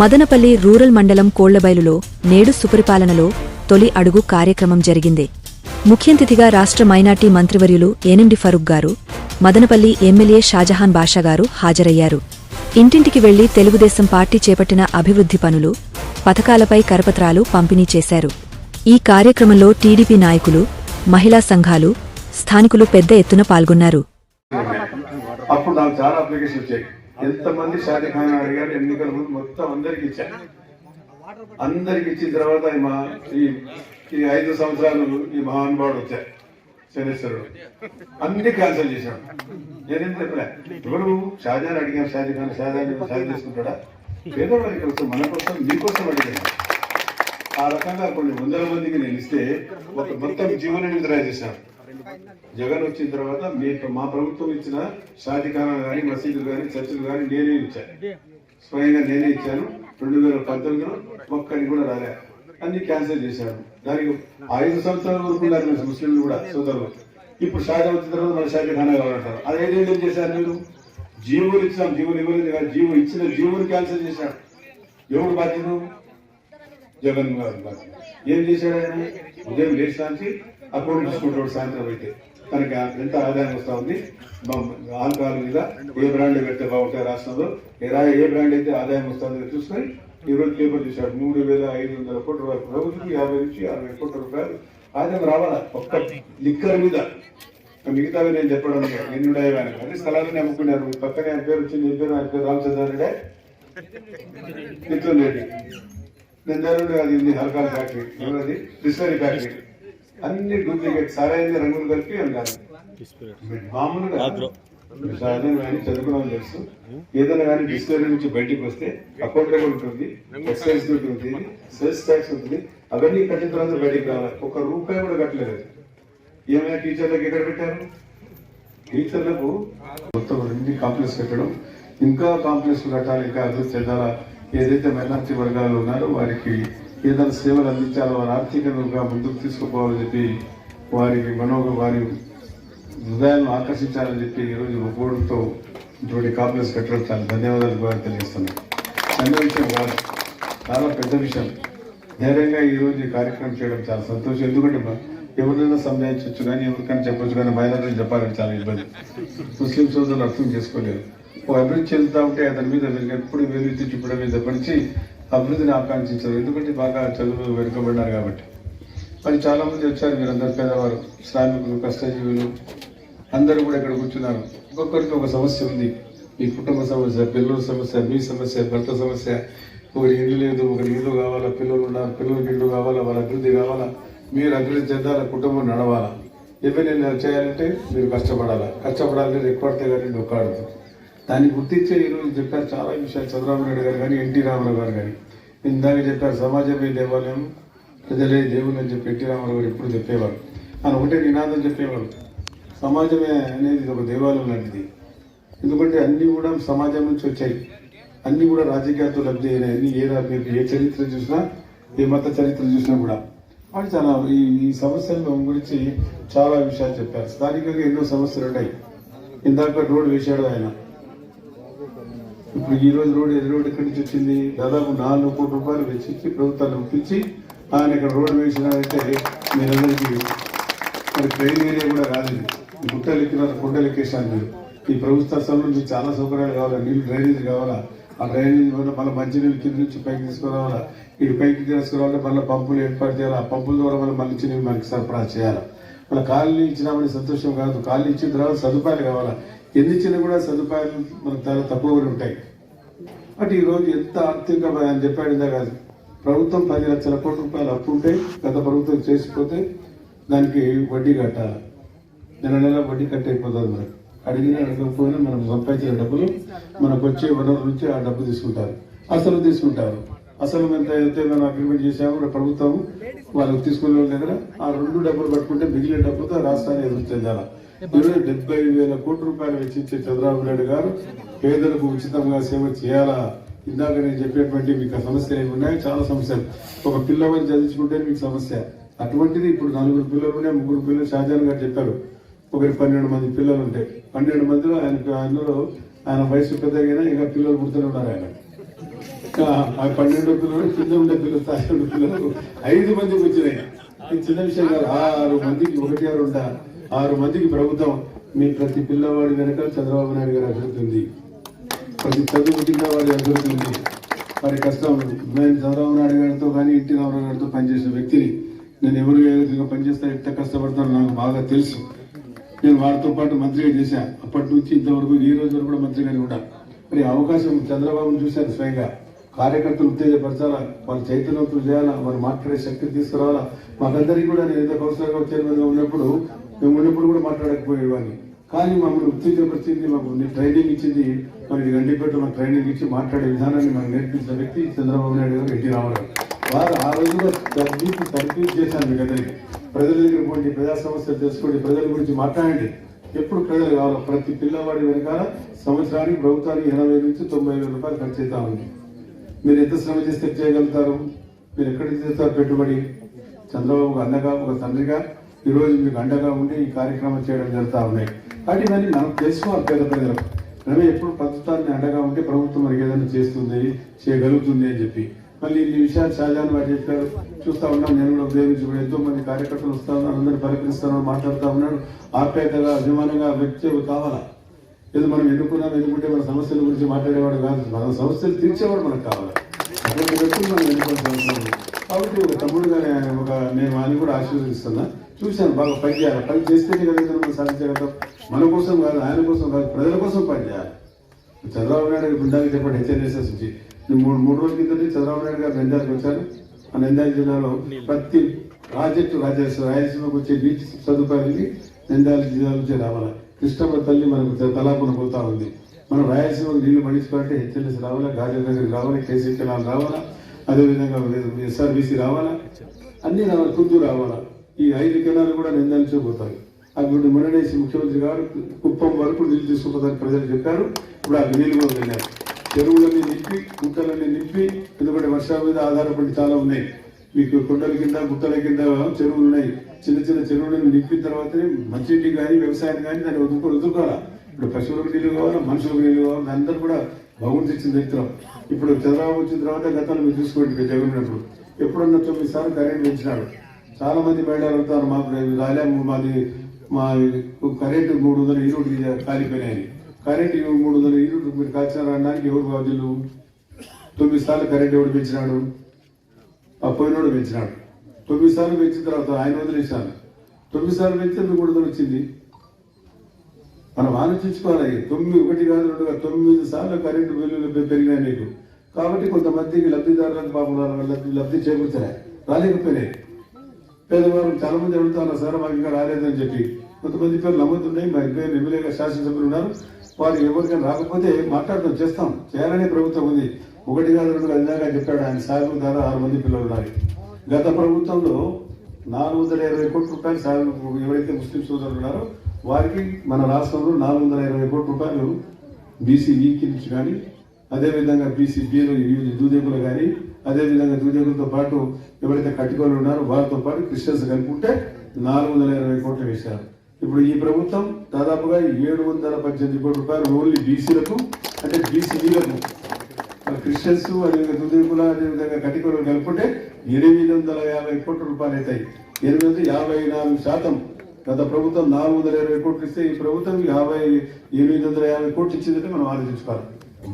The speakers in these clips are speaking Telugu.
మదనపల్లి రూరల్ మండలం కోళ్ళబైలులో నేడు సుపరిపాలనలో తొలి అడుగు కార్యక్రమం జరిగింది. ముఖ్యంతిథిగా రాష్ట్ర మైనార్టీ మంత్రివర్యులు ఏనండి ఫరూక్ గారు మదనపల్లి ఎమ్మెల్యే షాజహాన్ బాషా గారు హాజరయ్యారు. ఇంటింటికి వెళ్ళి తెలుగుదేశం పార్టీ చేపట్టిన అభివృద్ధి పనులు పథకాలపై కరపత్రాలు పంపిణీ చేశారు. ఈ కార్యక్రమంలో టీడీపీ నాయకులు మహిళా సంఘాలు స్థానికులు పెద్ద ఎత్తున పాల్గొన్నారు. అప్పుడు నాకు చాలా అప్లికేషన్ వచ్చాయి. ఎంతమంది షాజహాన్ అడిగారు ఎన్నికల ముందు మొత్తం అందరికి ఇచ్చారు. అందరికి ఇచ్చిన తర్వాత ఈ ఈ ఈ ఐదు సంవత్సరాలు ఈ మహానుభావుడు వచ్చారు శనేశ్వరుడు. అన్ని క్యాన్సిల్ చేశాడు నేనేం చెప్పలే? ఎవరు షాజహాన్ అడిగాను షాజహాన్ షాజహాన్ షాజీ చేసుకుంటాడా? పేదవాడి కోసం మన కోసం మీకోసం అడిగాను ఆ రకంగా కొన్ని వందల మందికి నేను ఇస్తే ఒక మొత్తం జీవన నిద్ర చేశాను జగన్ వచ్చిన తర్వాత మీ మా ప్రభుత్వం ఇచ్చిన షాదిఖానాలు కానీ మసీదులు కానీ చర్చిలు కానీ నేనే ఇచ్చాను. స్వయంగా నేనే ఇచ్చాను. రెండు వేల పంతొమ్మిదిలో ఒక్కడిని కూడా రాలే. అన్ని క్యాన్సిల్ చేశాను దానికి ఐదు సంవత్సరాలు ఊరుకున్నారు మీరు ముస్లింలు కూడా సోదరులు. ఇప్పుడు షాజా వచ్చిన తర్వాత మన షాజీఖానా కావాలంటారు. అది ఐదేళ్ళు ఏం చేశారు మీరు? జీవులు ఇచ్చాం జీవులు ఇవ్వలేదు కాదు. జీవు ఇచ్చిన జీవులు క్యాన్సిల్ చేశాడు ఎవడు బాధ్యత జగన్ గారు బాధ్యత ఏం చేశాడు ఆయన? ఉదయం లేచి అకౌంట్ తీసుకుంటాడు సాయంత్రం అయితే తనకి ఎంత ఆదాయం వస్తూ ఉంది? ఆల్కహాల్ మీద ఏ బ్రాండ్ పెడితే బాగుంటాయి రాష్ట్రంలో? ఏ ఏ బ్రాండ్ అయితే ఆదాయం వస్తుందో చూసుకొని ఈ రోజు పేపర్ చూశాడు. మూడు వేల ఐదు వందల కోట్ల రూపాయలు. ప్రభుత్వం యాభై నుంచి అరవై కోట్ల రూపాయలు ఆదాయం రావాలా? ఒక్క లిక్కర్ మీద. మిగతావి నేను చెప్పడం ఎన్నుడాయి కానీ అన్ని స్థలాన్ని అమ్ముకున్నారు. పక్కనే ఆయన పేరు వచ్చింది. పేరు? ఆయన పేరు రామచంద్ర రెడ్డి. మిథున్ రెడ్డి నిందారుడు అది ఉంది. హల్కాల్ ఫ్యాక్టరీ. ఎవరది డిస్టరీ ఫ్యాక్టరీ. అన్ని డూప్లికేట్ సారైన రంగులు కలిపి అన్నారు మామూలుగా కానీ చదువుకున్నాం తెలుసు. ఏదైనా కానీ డిస్టరీ నుంచి బయటికి వస్తే అకౌంట్ రేట్ ఉంటుంది ఎక్సైజ్ డ్యూటీ ఉంటుంది సేల్స్ ట్యాక్స్ ఉంటుంది. అవన్నీ కట్టిన తర్వాత బయటికి రావాలి. ఒక రూపాయి కూడా కట్టలేదు. ఏమైనా టీచర్లకు ఎక్కడ పెట్టారు? టీచర్లకు మొత్తం రెండు కాంప్లెక్స్ కట్టడం. ఇంకా కాంప్లెక్స్ కట్టాలి ఇంకా అభివృద్ధి చెందాలా ఏదైతే మైనార్టీ వర్గాలు ఉన్నారో వారికి ఏదైనా సేవలు అందించాలో వారి ఆర్థికంగా ముందుకు తీసుకుపోవాలని చెప్పి వారికి మనోగ వారి హృదయాలను ఆకర్షించాలని చెప్పి ఈరోజు ఒప్పుకోవడంతో ఇటువంటి కాంప్లెక్స్ కట్టడం చాలా ధన్యవాదాలు కూడా తెలియజేస్తున్నాను చిన్న విషయం కాదు చాలా పెద్ద విషయం. ధైర్యంగా ఈరోజు ఈ కార్యక్రమం చేయడం చాలా సంతోషం. ఎందుకంటే ఎవరినైనా సంజాయించవచ్చు కానీ ఎవరికైనా చెప్పొచ్చు కానీ మహిళలను చెప్పాలని చాలా ఇబ్బంది. ముస్లిం సోదరులు అర్థం చేసుకోలేరు. ఓ అభివృద్ధి చెందుతా ఉంటే అతని మీద వీళ్ళకి ఎప్పుడు వేలెత్తి చూపడం మీద పడిచి అభివృద్ధిని ఆకాంక్షించారు. ఎందుకంటే బాగా చదువులు వెనుకబడినారు కాబట్టి. మరి చాలామంది వచ్చారు మీరందరూ పేదవారు శ్రామికులు కష్టజీవులు. అందరూ కూడా ఇక్కడ కూర్చున్నారు. ఒక్కొక్కరికి ఒక సమస్య ఉంది. మీ కుటుంబ సమస్య పిల్లల సమస్య మీ సమస్య భర్త సమస్య. ఒకరి ఇల్లు లేదు ఒకరి ఇల్లు కావాలా పిల్లలు ఉన్నారు పిల్లలకి ఇల్లు కావాలా వాళ్ళ అభివృద్ధి కావాలా మీరు అభివృద్ధి చెందాలా కుటుంబం నడవాలా. ఏమైనా చేయాలంటే మీరు కష్టపడాలా. కష్టపడాలంటే రెక్కడితే కానీ నొక్కాడదు దాన్ని గుర్తించే ఈరోజు చెప్పారు చాలా విషయాలు చంద్రబాబు నాయుడు గారు కానీ ఎన్టీ రామారావు గారు కానీ. ఇందాక చెప్పారు సమాజమే దేవాలయం ప్రజలే దేవుని అని చెప్పి ఎన్టీ రామారావు గారు ఎప్పుడు చెప్పేవారు. ఆయన ఒకటే నినాదం చెప్పేవారు. సమాజమే అనేది ఒక దేవాలయం లాంటిది. ఎందుకంటే అన్నీ కూడా సమాజం నుంచి వచ్చాయి. అన్నీ కూడా రాజకీయాలతో లబ్ధి అయినాయి. అన్ని ఏ రాజకీయ మీరు ఏ చరిత్ర చూసినా ఏ మత చరిత్ర చూసినా కూడా. వాళ్ళు చాలా ఈ ఈ సమస్యల గురించి చాలా విషయాలు చెప్పారు. స్థానికంగా ఎన్నో సమస్యలు ఉన్నాయి. ఇందాక రోడ్డు వేశాడు ఆయన. ఇప్పుడు ఈ రోజు రోడ్డు ఎది రోడ్డు ఎక్కడి నుంచి వచ్చింది? దాదాపు నాలుగు కోట్ల రూపాయలు వెచ్చించి ప్రభుత్వాన్ని ఒప్పించి ఆయన ఇక్కడ రోడ్డు వేసినారంటే మీరందరికీ మరి ట్రైన్ ఏరియా కూడా కాదు గుట్టలు ఎక్కినారు కొండలు ఎక్కేసాను మీరు. ఈ ప్రభుత్వ స్థలంలో మీకు చాలా సౌకర్యాలు కావాలా? నీళ్ళు డ్రైనేజ్ కావాలా? ఆ డ్రైనేజ్ వల్ల మళ్ళీ మంచినీళ్ళు కింద నుంచి పైకి తీసుకురావాలా? ఇటు పైకి తీసుకురావాలంటే మళ్ళీ పంపులు ఏర్పాటు చేయాలి? ఆ పంపుల ద్వారా మళ్ళీ మంచి నీళ్ళు మనకి సరఫరా చేయాలి? మళ్ళీ కాలనీ ఇచ్చినామని సంతోషం కాదు. కాలనీ ఇచ్చిన తర్వాత సదుపాయాలు కావాలా? ఎన్ని ఇచ్చినా కూడా సదుపాయాలు మనకు చాలా తక్కువగా ఉంటాయి. అంటే ఈ రోజు ఎంత ఆర్థిక అని చెప్పాడు కాదు ప్రభుత్వం పది లక్షల కోట్ల రూపాయలు అప్పు ఉంటే గత ప్రభుత్వం చేసిపోతే దానికి వడ్డీ కట్టాలి నెల నెల వడ్డీ కట్టయిపోతుంది మనకు అడిగిన అడగకపోయినా మనం సంపాదించిన డబ్బులు మనకు వచ్చే వనరుల నుంచి ఆ డబ్బు తీసుకుంటారు. అసలు తీసుకుంటారు. అసలు ఎంత అయితే మనం అగ్రిమెంట్ చేసామో కూడా ప్రభుత్వం వాళ్ళకి తీసుకునే వాళ్ళ దగ్గర ఆ రెండు డబ్బులు పట్టుకుంటే మిగిలిన డబ్బులతో రాష్ట్రాన్ని ఎదురు చెందాలి డెబ్బై వేల కోట్ల రూపాయలు వెచ్చించే చంద్రబాబు నాయుడు గారు పేదలకు ఉచితంగా సేవ చేయాలా? ఇందాక నేను చెప్పినటువంటి మీకు సమస్యలు ఏమి ఉన్నాయి? చాలా సమస్యలు. ఒక పిల్లవాడిని చదివించుకుంటే మీకు సమస్య. అటువంటిది ఇప్పుడు నలుగురు పిల్లలు ఉన్నాయి ముగ్గురు పిల్లలు షాజాన్ గారు చెప్పారు. ఒకరి పన్నెండు మంది పిల్లలు ఉంటాయి పన్నెండు మందిలో ఆయన ఆయనలో ఆయన వయసు పెద్దగైనా ఇంకా పిల్లలు పుడుతూనే ఉన్నారు ఆయన. ఆ పన్నెండు పిల్లలు కింద ఉండే పిల్లలు తాజా పిల్లలు ఐదు మందికి వచ్చినాయి. చిన్న విషయం కాదు ఆరు మందికి ఒకటి ఆరు ఉంటారు ఆరు మందికి ప్రభుత్వం మీ ప్రతి పిల్లవాడి వెనక చంద్రబాబు నాయుడు గారు అభివృద్ధి ఉంది. ప్రతి చదువు కింద వాడి అభివృద్ధి ఉంది. వారి కష్టం నేను చంద్రబాబు నాయుడు గారితో కానీ ఇంటి రామారావు గారితో పనిచేసిన వ్యక్తిని నేను ఎవరు ఏదో పనిచేస్తా ఎంత కష్టపడతానో నాకు బాగా తెలుసు. నేను వారితో పాటు మంత్రిగా చేశాను అప్పటి నుంచి ఇంతవరకు ఈ రోజు వరకు కూడా మంత్రిగానే ఉంటా మరి అవకాశం చంద్రబాబును చూశాను స్వయంగా. కార్యకర్తలు ఉత్తేజపరచాలా? వాళ్ళు చైతన్యవంతులు చేయాలా? వారు మాట్లాడే శక్తి తీసుకురావాలా? మాకందరికీ కూడా నేను ఏదో కౌన్సిలర్గా చైర్మన్గా ఉన్నప్పుడు మేము ఉన్నప్పుడు కూడా మాట్లాడకపోయేవాడిని. కానీ మమ్మల్ని ఉత్తేజపరిచింది మాకు ట్రైనింగ్ ఇచ్చింది. మరి గండిపేట మాకు ట్రైనింగ్ ఇచ్చి మాట్లాడే విధానాన్ని మాకు నేర్పించిన వ్యక్తి చంద్రబాబు నాయుడు గారు ఎన్టీ రామారావు. వారు ఆ రోజులో తగ్గించి కన్ఫ్యూజ్ చేశాను మీకు అందరికీ ప్రజల దగ్గర పోండి ప్రజా సమస్యలు తెలుసుకోండి ప్రజల గురించి మాట్లాడండి. ఎప్పుడు ప్రజలు కావాలి ప్రతి పిల్లవాడి వెనకాల సంవత్సరానికి ప్రభుత్వానికి ఎనభై నుంచి తొంభై వేల రూపాయలు ఖర్చు అవుతా ఉంది. మీరు ఎంత శ్రమ చేస్తే చేయగలుగుతారు? మీరు ఎక్కడ చేస్తారు పెట్టుబడి? చంద్రబాబు అన్నగా ఒక తండ్రిగా ఈ రోజు మీకు అండగా ఉండి ఈ కార్యక్రమం చేయడం జరుగుతూ ఉన్నాయి. కాబట్టి ఇవన్నీ మనం తెలుసుకోవాలి పేద ప్రజలకు. మనమే ఎప్పుడు ప్రస్తుతాన్ని అండగా ఉంటే ప్రభుత్వం మనకి ఏదైనా చేస్తుంది చేయగలుగుతుంది అని చెప్పి. మళ్ళీ ఈ విషయాలు షాజాన్ వారు చెప్పారు. చూస్తా ఉన్నాం నేను కూడా ఉపయోగించి కూడా ఎంతో మంది కార్యకర్తలు వస్తూ ఉన్నారు అందరూ పలకరిస్తాను మాట్లాడుతూ ఉన్నాడు ఆప్యాయతగా అభిమానంగా వ్యక్తి కావాలా? ఏదో మనం ఎన్నుకున్నాం ఎన్నుకుంటే మన సమస్యల గురించి మాట్లాడేవాడు కాదు. మన సమస్యలు తీర్చేవాడు మనకు కావాలి. అటువంటి వ్యక్తులు మనం ఎన్నుకోవాల్సిన అవసరం కాబట్టి ఒక తమ్ముడుగా ఆయన ఒక నేను ఆయన కూడా ఆశీర్వదిస్తున్నా. చూశాను బాగా పని చేయాలి. పని చేస్తేనే కదా మనం సాధించగలుగుతాం. మన కోసం కాదు ఆయన కోసం కాదు ప్రజల కోసం పని చేయాలి. చంద్రబాబు నాయుడు గారు గుండాకి చెప్పండి హెచ్ఎన్ఎస్ఎస్ నుంచి నేను మూడు మూడు రోజుల కిందటి చంద్రబాబు నాయుడు గారు నంద్యాలకు వచ్చారు ఆ నంద్యాల జిల్లాలో ప్రతి ప్రాజెక్టు రాజేశ్వర రాయలసీమకు వచ్చే బీచ్ సదుపాయాలకి నంద్యాల జిల్లా నుంచి రావాలి. కృష్ణమ్మ తల్లి మనకు తలాపున పోతా ఉంది. మనం రాయలసీమకు నీళ్ళు మడిచుకోవాలంటే హెచ్ఎన్ఎస్ రావాలా? గాజర్ దగ్గరికి రావాలా? కేసీ కెనాల్ రావాలా? అదేవిధంగా ఎస్ఆర్బీసీ రావాలా? అన్నీ రావాలి కుందు రావాలా? ఈ ఐదు కెనాలు కూడా నిందించబోతాయి పోతాయి అప్పుడు మొన్ననేసి ముఖ్యమంత్రి గారు కుప్పం వరకు నీళ్ళు తీసుకుపోతారని ప్రజలు చెప్పారు. ఇప్పుడు ఆ నీళ్ళు కూడా వెళ్ళారు. చెరువులన్నీ నింపి గుట్టలన్నీ నింపి ఎందుకంటే వర్షాల మీద ఆధారపడి చాలా ఉన్నాయి. మీకు కొండల కింద గుట్టల కింద చెరువులు ఉన్నాయి. చిన్న చిన్న చెరువులను నింపిన తర్వాతనే మంచినీటి కానీ వ్యవసాయం కానీ దాన్ని వదులుకొని వదులుకోవాలి? ఇప్పుడు పశువులకు నీళ్ళు కావాలి? మనుషులకు నీళ్ళు కావాలి? అందరూ కూడా బాగుంది తెచ్చిన చరిత్రం ఇప్పుడు చంద్రబాబు వచ్చిన తర్వాత గతంలో మీరు చూసుకోండి జగన్ ఉన్నప్పుడు. ఎప్పుడన్నా తొమ్మిది సార్లు కరెంట్ పెంచినాడు. చాలా మంది బయట వెళ్తారు మాకు రాలేము మాది మా కరెంటు మూడు వందల ఈరోడ్కి కాలిపోయినాయి. కరెంట్ ఇవి మూడు వందల యూనిట్ మీరు కాల్చినారు అనడానికి ఎవరు బాధ్యులు తొమ్మిది సార్లు కరెంట్ ఎవడు పెంచినాడు? ఆ పోయినోడు పెంచినాడు. తొమ్మిది సార్లు పెంచిన తర్వాత ఆయన వదిలేశాను తొమ్మిది సార్లు పెంచితే మీకు మూడు వందలు వచ్చింది. మనం ఆలోచించుకోవాలి. తొమ్మిది ఒకటి కాదు రెండు కాదు తొమ్మిది సార్లు కరెంటు బిల్లులు పెరిగినాయి మీకు. కాబట్టి కొంతమందికి లబ్ధిదారులకు పాపం లబ్ధి లబ్ధి చేకూర్చలే. రాలేకపోయినాయి. పేదవారు చాలా మంది అడుగుతున్నారు సార్ మాకు ఇంకా రాలేదని చెప్పి కొంతమంది పేరు నమ్ముతున్నాయి మా పేరు ఎమ్మెల్యేగా శాసనసభ్యులు ఉన్నారు. వారు ఎవరికైనా రాకపోతే మాట్లాడటం చేస్తాం. చేయాలనే ప్రభుత్వం ఉంది. ఒకటి కాదు రెండు కాదు ఇందాక చెప్పాడు ఆయన సాగు దాదాపు ఆరు మంది పిల్లలు ఉన్నారు. గత ప్రభుత్వంలో నాలుగు వందల ఇరవై కోట్ల రూపాయలు సాయంత్రం ఎవరైతే ముస్లిం సోదరులు ఉన్నారో వారికి మన రాష్ట్రంలో నాలుగు వందల ఇరవై కోట్ల రూపాయలు బీసీ ఈకి నుంచి కానీ అదేవిధంగా బీసీ బీలు దూదేకులు కానీ అదేవిధంగా దూదేకులతో పాటు ఎవరైతే కట్టుకొని ఉన్నారో వారితో పాటు క్రిస్టియన్స్ కలుపుకుంటే నాలుగు వందల ఇరవై కోట్లు వేశారు. ఇప్పుడు ఈ ప్రభుత్వం దాదాపుగా ఏడు వందల పద్దెనిమిది కోట్ల రూపాయలు ఓన్లీ బీసీలకు అంటే బీసీలకు క్రిస్టియన్స్ అదేవిధంగా దుదేకుల అదేవిధంగా కటికలు కలుపుకుంటే ఎనిమిది వందల యాభై కోట్ల రూపాయలు అవుతాయి. ఎనిమిది వందల యాభై నాలుగు శాతం. గత ప్రభుత్వం నాలుగు వందల ఇరవై కోట్లు ఇస్తే ఈ ప్రభుత్వం యాభై ఎనిమిది వందల యాభై కోట్లు ఇచ్చిందంటే మనం ఆలోచించుకోవాలి.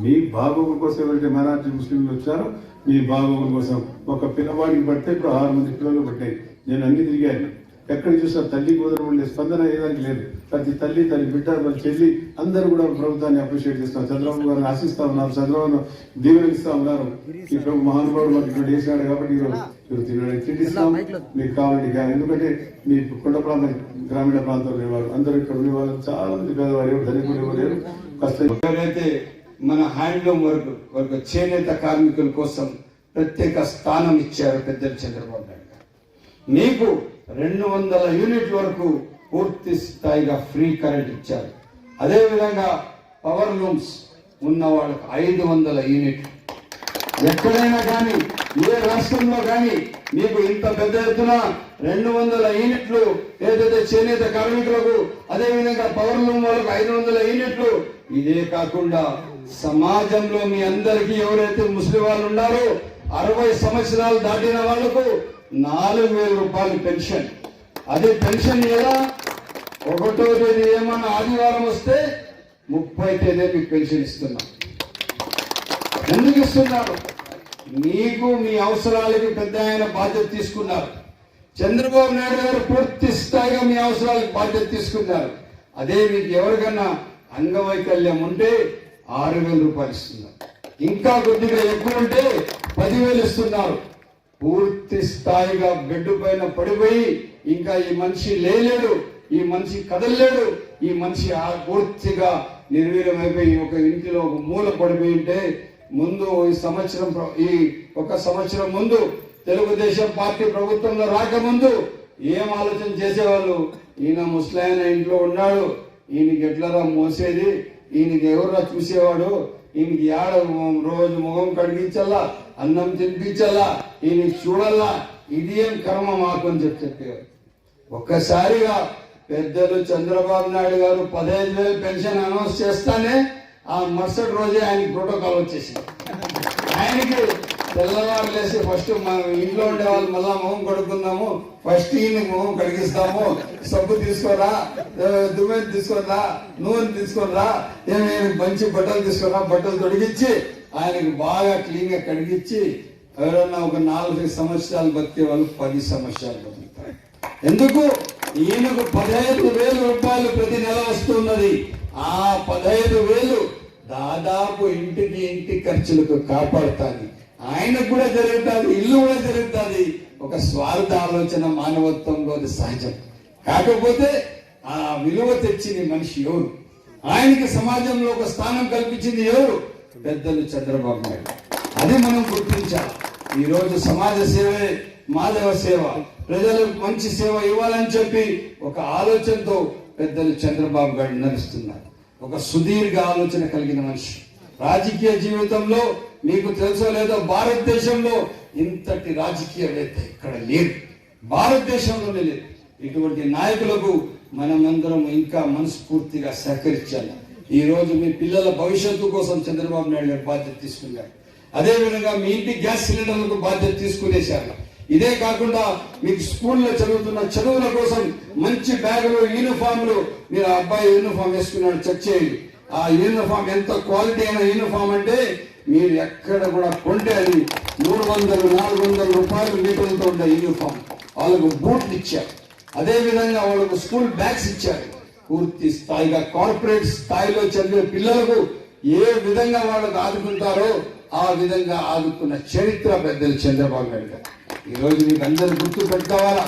మీ బాగోగుల కోసం ఎవరైతే మైనార్టీ ముస్లింలు వచ్చారో మీ బాగోగుల కోసం ఒక పిల్లవాడికి పడితే ఇప్పుడు ఆరు మంది పిల్లలు పట్టాయి నేను అన్ని తిరిగాను. ఎక్కడ చూసినా తల్లి గోదరం ఉండే స్పందన ఏదానికి లేదు. ప్రతి తల్లి తల్లి బిడ్డ వాళ్ళ చెల్లి అందరూ కూడా ప్రభుత్వాన్ని అప్రిషియేట్ చేస్తున్నారు. చంద్రబాబు గారిని ఆశిస్తా ఉన్నారు చంద్రబాబు దీవెనిస్తా ఉన్నారు. ఈ ప్రభు మహానుభావుడు మాకు ఇక్కడ వేసాడు కాబట్టి ఈరోజు ఈరోజు తినడానికి తిండి ఇస్తాం మీకు కావాలండి కానీ ఎందుకంటే మీ కొండ ప్రాంతం గ్రామీణ ప్రాంతంలో ఉండేవారు అందరూ ఇక్కడ ఉండేవాళ్ళు చాలా మంది పేదవారు ఎవరు ధనికులు ఎవరు లేరు కష్టం. ఎవరైతే మన హ్యాండ్లూమ్ వరకు వరకు చేనేత కార్మికుల కోసం ప్రత్యేక స్థానం ఇచ్చారు పెద్దలు చంద్రబాబు నాయుడు గారు. మీకు రెండు వందల యూనిట్ల వరకు పూర్తి స్థాయిగా ఫ్రీ కరెంట్ ఇచ్చారు. అదేవిధంగా పవర్ లూమ్స్ ఉన్న వాళ్ళకి ఐదు వందల యూనిట్లు ఎక్కడైనా కానీ ఏ రాష్ట్రంలో కానీ మీకు ఇంత పెద్ద ఎత్తున రెండు వందల యూనిట్లు ఏదైతే చేనేత కార్మికులకు అదే విధంగా పవర్ లూమ్ వాళ్ళకు ఐదు వందల యూనిట్లు ఇదే కాకుండా సమాజంలో మీ అందరికీ ఎవరైతే ముస్లిం వాళ్ళు ఉన్నారో అరవై సంవత్సరాలు దాటిన వాళ్ళకు నాలుగు వేల రూపాయలు పెన్షన్. అదే పెన్షన్ ఎలా? ఒకటో తేదీ ఏమన్నా ఆదివారం వస్తే ముప్పై తేదీ మీకు పెన్షన్ ఇస్తున్నాం. ఎందుకు ఇస్తున్నారు? మీకు మీ అవసరాలకి పెద్ద ఆయన బాధ్యత తీసుకున్నారు. చంద్రబాబు నాయుడు గారు పూర్తి స్థాయిగా మీ అవసరాలకు బాధ్యత తీసుకున్నారు. అదే మీకు ఎవరికన్నా అంగవైకల్యం ఉంటే ఆరు వేల రూపాయలు ఇస్తున్నారు. ఇంకా కొద్దిగా ఎక్కువ ఉంటే పదివేలు ఇస్తున్నారు. పూర్తి స్థాయిగా బెడ్ పైన పడిపోయి ఇంకా ఈ మనిషి లేలేడు ఈ మనిషి కదలలేడు ఈ మనిషి పూర్తిగా నిర్వీర్యమైపోయి ఒక ఇంటిలో ఒక మూల పడిపోయి ఉంటే ముందు ఈ సంవత్సరం ఈ ఒక సంవత్సరం ముందు తెలుగుదేశం పార్టీ ప్రభుత్వంలో రాకముందు ఏం ఆలోచన చేసేవాళ్ళు? ఈయన ముస్లాయన ఇంట్లో ఉన్నాడు ఈయనకి ఎట్లరా మోసేది? ఈయనకి ఎవరురా చూసేవాడు? ఈయనకి ఏడ రోజు ముఖం కడిగించాలా అన్నం తినిపించాలా ఈయనకి చూడాలా ఇది ఏం కర్మ మాకు అని చెప్పి చెప్పేవారు ఒక్కసారిగా పెద్దలు చంద్రబాబు నాయుడు గారు పదహైదు వేలు పెన్షన్ అనౌన్స్ చేస్తానే ఆ మరుసటి రోజే ఆయనకి ప్రోటోకాల్ వచ్చేసింది. ఆయనకి తెల్లవారు లేసి ఫస్ట్ మనం ఇంట్లో ఉండే వాళ్ళు మళ్ళా మొహం కడుక్కుందాము. ఫస్ట్ ఈయన మొహం కడిగిస్తాము. సబ్బు తీసుకోరా దుమ్మె తీసుకోరా నూనె తీసుకోరా ఏమైనా మంచి బట్టలు తీసుకోరా బట్టలు తొడిగించి ఆయనకి బాగా క్లీన్గా కడిగించి ఎవరన్నా ఒక నాలుగు సంవత్సరాలు బతికే వాళ్ళు పది సంవత్సరాలు బతుకుతారు. ఎందుకు? ఈయనకు పదహైదు వేల రూపాయలు ప్రతి నెల వస్తున్నది. ఆ పదహైదు వేలు దాదాపు ఇంటికి ఇంటి ఖర్చులకు కాపాడుతాది ఆయనకు కూడా జరుగుతుంది ఇల్లు కూడా జరుగుతుంది. ఒక స్వార్థ ఆలోచన మానవత్వంలో అది సహజం. కాకపోతే ఆ విలువ తెచ్చింది మనిషి ఎవరు? ఆయనకి సమాజంలో ఒక స్థానం కల్పించింది ఎవరు? పెద్దలు చంద్రబాబు నాయుడు. అది మనం గుర్తించాలి. ఈ రోజు సమాజ సేవే మాధవ సేవ. ప్రజలకు మంచి సేవ ఇవ్వాలని చెప్పి ఒక ఆలోచనతో పెద్దలు చంద్రబాబు గారు నడుస్తున్నారు. ఒక సుదీర్ఘ ఆలోచన కలిగిన మనిషి. రాజకీయ జీవితంలో మీకు తెలుసో లేదో భారతదేశంలో ఇంతటి రాజకీయవేత్త ఇక్కడ లేదు భారతదేశంలోనే లేదు ఇటువంటి నాయకులకు మనమందరం ఇంకా మనస్ఫూర్తిగా సహకరించాలి. ఈ రోజు మీ పిల్లల భవిష్యత్తు కోసం చంద్రబాబు నాయుడు గారు బాధ్యత తీసుకున్నారు. అదేవిధంగా మీ ఇంటి గ్యాస్ సిలిండర్లకు బాధ్యత తీసుకునేశారు. ఇదే కాకుండా మీకు స్కూల్లో చదువుతున్న చదువుల కోసం మంచి బ్యాగులు యూనిఫామ్లు మీరు అబ్బాయి యూనిఫామ్ వేసుకున్నాడు చెక్ చేయండి. ఆ యూనిఫామ్ ఎంత క్వాలిటీ అయిన యూనిఫామ్ అంటే మీరు ఎక్కడ కూడా కొంటే అది మూడు వందలు నాలుగు వందల రూపాయలు మీటర్లతో ఉండే యూనిఫామ్ వాళ్ళకు బూట్లు ఇచ్చారు. అదే విధంగా వాళ్ళకు స్కూల్ బ్యాగ్స్ ఇచ్చారు. పూర్తి స్థాయిగా కార్పొరేట్ స్థాయిలో చదివే పిల్లలకు ఏ విధంగా వాళ్ళకు ఆదుకుంటారో ఆ విధంగా ఆదుకున్న చరిత్ర పెద్దలు చంద్రబాబు నాయుడు గారు. ఈ రోజు మీకు అందరు గుర్తు పెట్టుకోవాలా?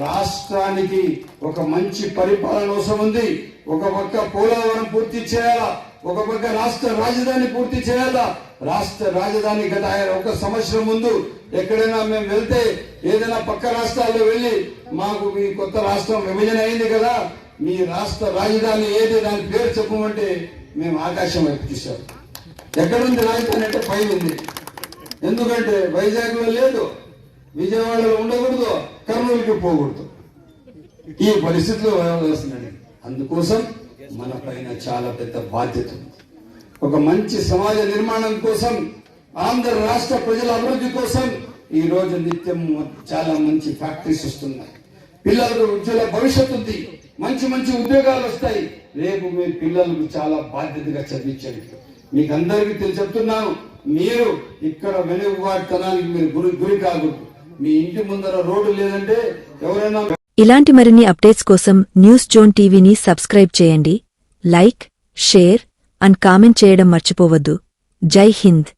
రాష్ట్రానికి ఒక మంచి పరిపాలన అవసరం ఉంది. ఒక పక్క పోలవరం పూర్తి చేయాలా? ఒక పక్క రాష్ట్ర రాజధాని పూర్తి చేయాలా? రాష్ట్ర రాజధాని గత ఆయన ఒక సంవత్సరం ముందు ఎక్కడైనా మేము వెళ్తే ఏదైనా పక్క రాష్ట్రాల్లో వెళ్ళి మాకు మీ కొత్త రాష్ట్రం విభజన అయింది కదా మీ రాష్ట్ర రాజధాని ఏది దాని పేరు చెప్పమంటే మేము ఆకాశం వైపు చూసాం ఎక్కడుంది రాజధాని అంటే పై ఉంది. ఎందుకంటే వైజాగ్లో లేదు విజయవాడలో ఉండకూడదు కర్నూలుకి పోకూడదు. ఈ పరిస్థితిలో వ్యవహరిస్తున్నాడు అందుకోసం మన పైన చాలా పెద్ద బాధ్యత ఉంది. ఒక మంచి సమాజ నిర్మాణం కోసం ఆంధ్ర రాష్ట్ర ప్రజల అభివృద్ధి కోసం ఈ రోజు నిత్యం చాలా మంచి ఫ్యాక్టరీస్ వస్తున్నాయి. పిల్లలకు ఉజ్వల భవిష్యత్తు ఉంది. మంచి మంచి ఉద్యోగాలు వస్తాయి. రేపు మీ పిల్లలకు చాలా బాధ్యతగా చదివించండి. మీకు అందరికీ తెలిసి చెప్తున్నాను మీరు ఇక్కడ వెనుకబాటుతనానికి మీరు గురి గురి కాకూడదు. మీ ఇంటి ముందర రోడ్డు లేదంటే ఎవరైనా ఇలాంటి మరిన్ని అప్డేట్స్ కోసం న్యూస్ జోన్ టీవీని సబ్స్క్రైబ్ చేయండి. లైక్ షేర్ అండ్ కామెంట్ చేయడం మర్చిపోవద్దు. జై హింద్.